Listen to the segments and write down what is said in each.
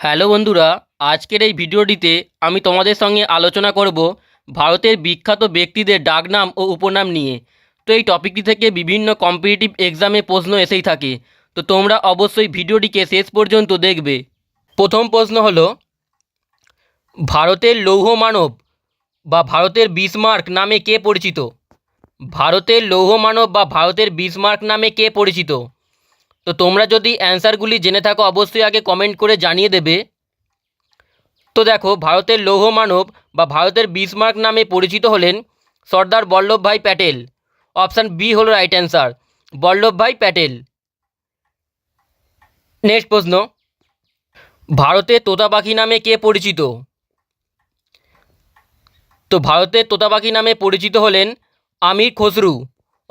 Hello বন্ধুরা, আজকের এই ভিডিওটিতে আমি তোমাদের সঙ্গে আলোচনা করব ভারতের বিখ্যাত ব্যক্তিদের ডাকনাম ও উপনাম নিয়ে। তো এই টপিকটি থেকে বিভিন্ন কম্পিটিটিভ এক্সামে প্রশ্ন এসেই থাকে। তো তোমরা অবশ্যই ভিডিওটিকে শেষ পর্যন্ত দেখবে। প্রথম প্রশ্ন হলো, ভারতের লৌহ মানব বা ভারতের বিসমার্ক নামে কে পরিচিত? ভারতের লৌহ মানব বা ভারতের বিসমার্ক নামে কে পরিচিত? তো তোমরা যদি অ্যান্সারগুলি জেনে থাকো, অবশ্যই আগে কমেন্ট করে জানিয়ে দেবে। তো দেখো, ভারতের লৌহ মানব বা ভারতের বিসমার্ক নামে পরিচিত হলেন সর্দার বল্লভভাই প্যাটেল। অপশান বি হলো right answer Vallabhbhai Patel. Next প্রশ্ন ভারতের তোতা পাখি নামে কে পরিচিত? তো ভারতের তোতা পাখি নামে পরিচিত হলেন আমির খসরু।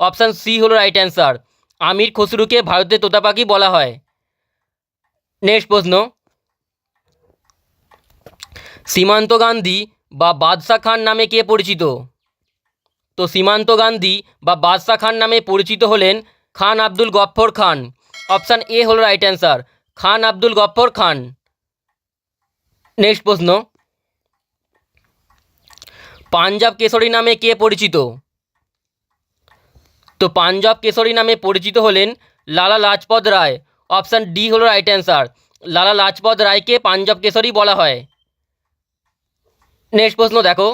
অপশান সি হলো রাইট অ্যান্সার আমির খসরুকে ভারতের তোতা পাখি বলা হয়। নেক্সট প্রশ্ন। সীমান্ত গান্ধী বা বাদশা খান নামে কে পরিচিত? তো সীমান্ত গান্ধী বা বাদশা খান নামে পরিচিত হলেন খান আব্দুল গফ্ফর খান। অপশান এ হলো right answer Khan Abdul Ghaffar Khan. Next প্রশ্ন। পাঞ্জাব কেশরী নামে কে পরিচিত? তো পাঞ্জাব কেশরী নামে পরিচিত হলেন লালা লাজপত রায়। অপশান ডি হলো রাইট অ্যান্সার লালা লাজপত রায়কে পাঞ্জাব কেশরী বলা হয়। নেক্সট প্রশ্ন দেখো।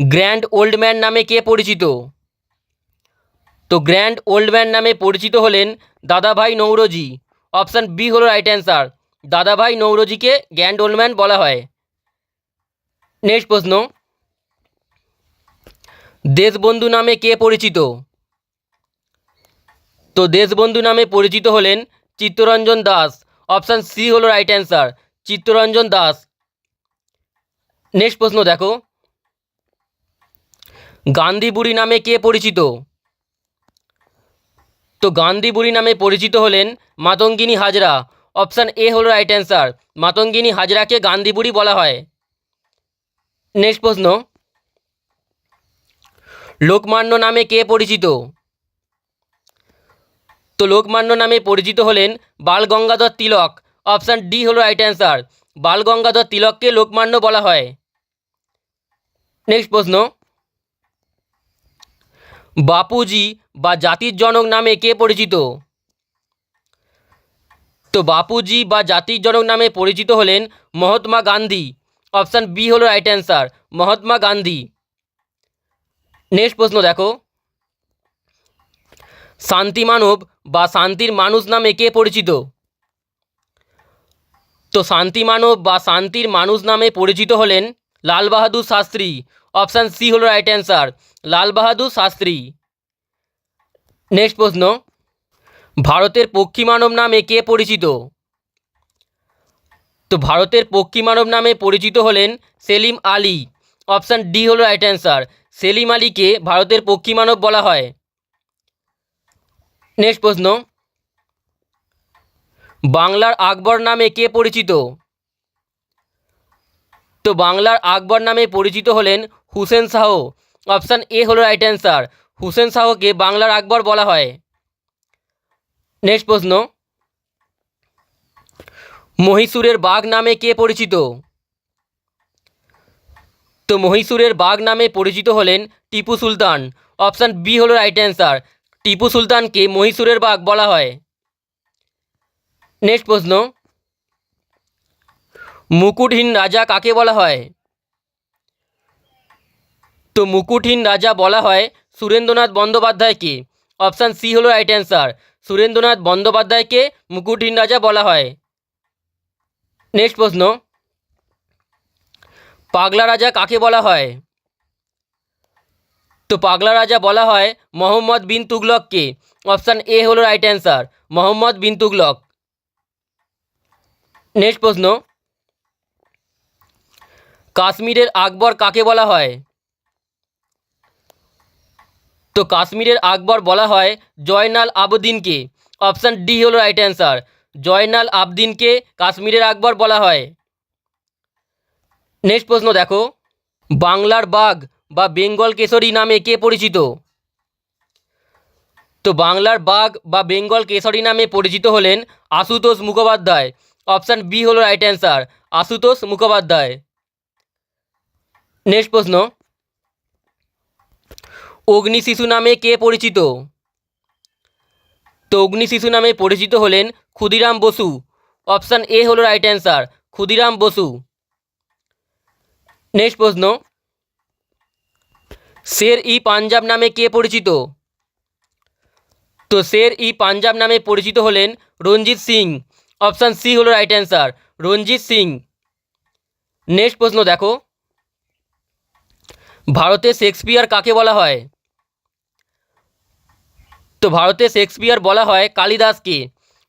গ্র্যান্ড ওল্ড ম্যান নামে কে পরিচিত? তো গ্র্যান্ড ওল্ড ম্যান নামে পরিচিত হলেন দাদাভাই নৌরজি। অপশান বি হলো রাইট অ্যান্সার দাদাভাই নৌরজিকে গ্র্যান্ড ওল্ড ম্যান বলা হয়। নেক্সট প্রশ্ন। দেশবন্ধু নামে কে পরিচিত? তো দেশবন্ধু নামে পরিচিত হলেন চিত্তরঞ্জন দাস। অপশান সি হলো right answer Chittaranjan Das. Next প্রশ্ন দেখো। গান্ধী বুড়ি নামে কে পরিচিত? তো গান্ধী বুড়ি নামে পরিচিত হলেন মাতঙ্গিনী হাজরা। অপশান এ হলো রাইট অ্যান্সার মাতঙ্গিনী হাজরাকে গান্ধী বুড়ি বলা হয়। নেক্সট প্রশ্ন। লোকমান্য নামে কে পরিচিত? তো লোকমান্য নামে পরিচিত হলেন বাল গঙ্গাধর তিলক। অপশান ডি হলো রাইট অ্যান্সার বাল গঙ্গাধর তিলককে লোকমান্য বলা হয়। নেক্সট প্রশ্ন। বাপুজি বা জাতির জনক নামে কে পরিচিত? তো বাপুজি বা জাতির জনক নামে পরিচিত হলেন মহাত্মা গান্ধী। অপশান বি হলো right answer Mahatma Gandhi. Next প্রশ্ন দেখো। শান্তি মানব বা শান্তির মানুষ নামে কে পরিচিত? তো শান্তি মানব বা শান্তির মানুষ নামে পরিচিত হলেন লাল বাহাদুর শাস্ত্রী। অপশান সি হলো right answer Lal Bahadur Shastri. Next প্রশ্ন, ভারতের পক্ষী মানব নামে কে পরিচিত? তো ভারতের পক্ষী মানব নামে পরিচিত হলেন সেলিম আলী। অপশান ডি হলো রাইট অ্যান্সার সেলিম আলীকে ভারতের পক্ষী মানব বলা হয়। নেক্সট প্রশ্ন। বাংলার আকবর নামে কে পরিচিত? তো বাংলার আকবর নামে পরিচিত হলেন হুসেন শাহ। অপশান এ হলো রাইট অ্যান্সার হুসেন শাহকে বাংলার আকবর বলা হয়। নেক্সট প্রশ্ন। মহীশূরের বাঘ নামে কে পরিচিত? তো মহীশূরের বাঘ নামে পরিচিত হলেন টিপু সুলতান। অপশান বি হলো রাইট অ্যান্সার টিপু সুলতানকে মহীশূরের বাঘ বলা হয়। নেক্সট প্রশ্ন। মুকুটহীন রাজা কাকে বলা হয়? তো মুকুটহীন রাজা বলা হয় সুরেন্দ্রনাথ বন্দ্যোপাধ্যায়কে। অপশান সি হলো রাইট অ্যান্সার সুরেন্দ্রনাথ বন্দ্যোপাধ্যায়কে মুকুটহীন রাজা বলা হয়। নেক্সট প্রশ্ন। পাগলা রাজা কাকে বলা হয়? তো পাগলা রাজা বলা হয় মোহাম্মদ বিন তুগলককে। অপশান এ হলো right answer Mohammad bin Tughlaq. Next প্রশ্ন। কাশ্মীরের আকবর কাকে বলা হয়? তো কাশ্মীরের আকবর বলা হয় জয়নাল আবদিনকে। অপশান ডি হলো রাইট অ্যান্সার জয়নাল আবদিনকে কাশ্মীরের আকবর বলা হয়। নেক্সট প্রশ্ন দেখো। বাংলার বাঘ বা বেঙ্গল কেশরী নামে কে পরিচিত? তো বাংলার বাঘ বা বেঙ্গল কেশরী নামে পরিচিত হলেন আশুতোষ মুখোপাধ্যায়। অপশান বি হলো right answer Ashutosh Mukhopadhyay. Next প্রশ্ন। অগ্নি শিশু নামে কে পরিচিত? তো অগ্নি শিশু নামে পরিচিত হলেন ক্ষুদিরাম বসু। অপশান এ হলো right answer Khudiram Basu. Next প্রশ্ন। শের ই পাঞ্জাব নামে কে পরিচিত? তো শের ই পাঞ্জাব নামে পরিচিত হলেন রঞ্জিত সিং। অপশান সি হলো right answer Ranjit Singh. Next প্রশ্ন দেখো। ভারতে শেক্সপিয়ার কাকে বলা হয়? তো ভারতে শেক্সপিয়ার বলা হয় কালিদাসকে।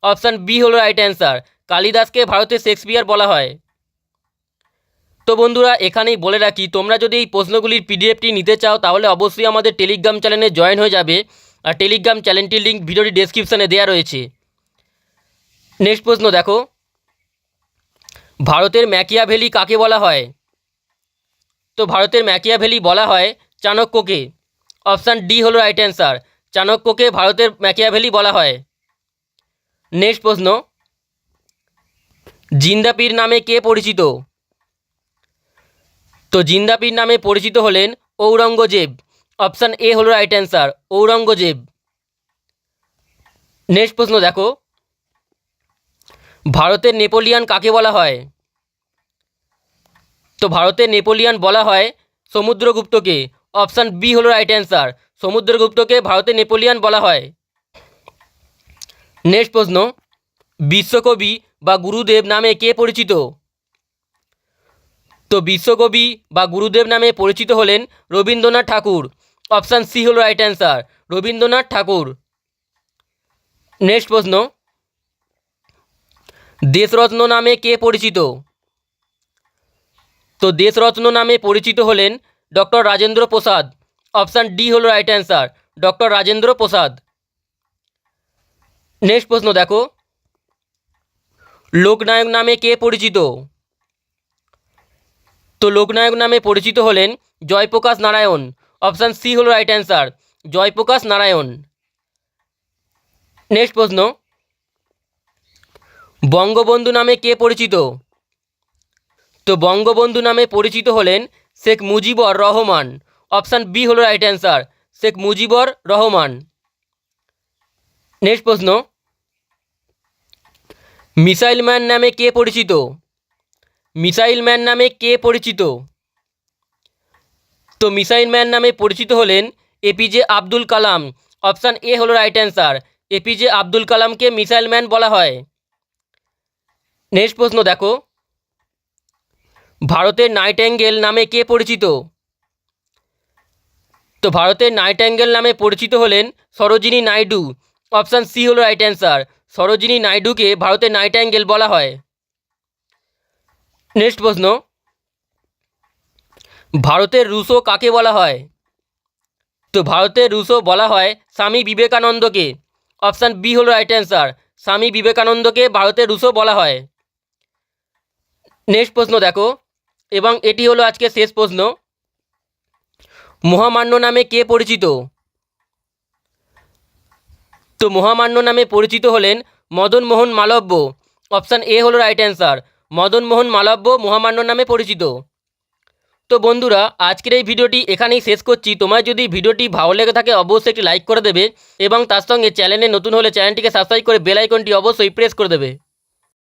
অপশান বি হলো রাইট অ্যান্সার কালিদাসকে ভারতে শেক্সপিয়ার বলা হয়। তো বন্ধুরা, এখানেই বলে রাখি, তোমরা যদি এই প্রশ্নগুলির পিডিএফটি নিতে চাও, তাহলে অবশ্যই আমাদের টেলিগ্রাম চ্যানেলে জয়েন হয়ে যাবে। আর টেলিগ্রাম চ্যানেলটির লিঙ্ক ভিডিওটি ডেসক্রিপশানে দেওয়া রয়েছে। নেক্সট প্রশ্ন দেখো। ভারতের ম্যাকিয়া ভ্যালি কাকে বলা হয়? তো ভারতের ম্যাকিয়া ভ্যালি বলা হয় চাণক্যকে। অপশান ডি হলো রাইট অ্যান্সার চাণক্যকে ভারতের ম্যাকিয়া ভ্যালি বলা হয়। নেক্সট প্রশ্ন। জিন্দাপীর নামে কে পরিচিত? তো জিন্দাপীর নামে পরিচিত হলেন ঔরঙ্গজেব। অপশান এ হলো রাইট অ্যান্সার ঔরঙ্গজেব। নেক্সট প্রশ্ন দেখো। ভারতের নেপোলিয়ান কাকে বলা হয়? তো ভারতের নেপোলিয়ান বলা হয় সমুদ্রগুপ্তকে। অপশান বি হলো রাইট অ্যান্সার সমুদ্রগুপ্তকে ভারতের নেপোলিয়ান বলা হয়। নেক্সট প্রশ্ন, বিশ্বকবি বা গুরুদেব নামে কে পরিচিত? তো বিশ্বকবি বা গুরুদেব নামে পরিচিত হলেন রবীন্দ্রনাথ ঠাকুর। অপশান সি হলো right answer Rabindranath Tagore. Next প্রশ্ন। দেশরত্ন নামে কে পরিচিত? তো দেশরত্ন নামে পরিচিত হলেন doctor Rajendra Prasad. Option D হলো right answer doctor Rajendra Prasad. Next প্রশ্ন দেখো। লোকনায়ক নামে কে পরিচিত? তো লোকনায়ক নামে পরিচিত হলেন জয়প্রকাশ নারায়ণ। অপশান সি হলো right answer Jayaprakash Narayan. Next প্রশ্ন। বঙ্গবন্ধু নামে কে পরিচিত? তো বঙ্গবন্ধু নামে পরিচিত হলেন শেখ মুজিবর রহমান। অপশান বি হলো right answer Sheikh Mujibur Rahman. Next প্রশ্ন। মিসাইল ম্যান নামে কে পরিচিত? মিসাইল ম্যান নামে কে পরিচিত? তো মিসাইল ম্যান নামে পরিচিত হলেন APJ Abdul Kalam. Option A হলো রাইট অ্যান্সার। এপিজে আব্দুল কালামকে মিসাইল ম্যান বলা হয়। নেক্সট প্রশ্ন দেখো। ভারতের নাইটেঙ্গেল নামে কে পরিচিত? তো ভারতের নাইটেঙ্গেল নামে পরিচিত হলেন সরোজিনী নাইডু। অপশান সি হলো রাইট অ্যান্সার। সরোজিনী নাইডুকে ভারতের নাইটেঙ্গেল বলা হয়। নেক্সট প্রশ্ন। ভারতের রুশো কাকে বলা হয়? তো ভারতের রুশো বলা হয় স্বামী বিবেকানন্দকে। অপশান বি হলো রাইট অ্যান্সার স্বামী বিবেকানন্দকে ভারতের রুশো বলা হয়। নেক্সট প্রশ্ন দেখো, এবং এটি হলো আজকে শেষ প্রশ্ন। মহামান্য নামে কে পরিচিত? তো মহামান্য নামে পরিচিত হলেন মদন মোহন মালব্য। অপশান এ হলো রাইট অ্যান্সার মদন মোহন মালব্য মহামান্য নামে পরিচিত। তো বন্ধুরা, আজকের এই ভিডিওটি এখানেই শেষ করছি। তোমার যদি ভিডিওটি ভালো লেগে থাকে, অবশ্যই একটি লাইক করে দেবে এবং তার সঙ্গে চ্যানেলে নতুন হলে চ্যানেলটিকে সাবস্ক্রাইব করে বেল আইকনটি অবশ্যই প্রেস করে দেবে।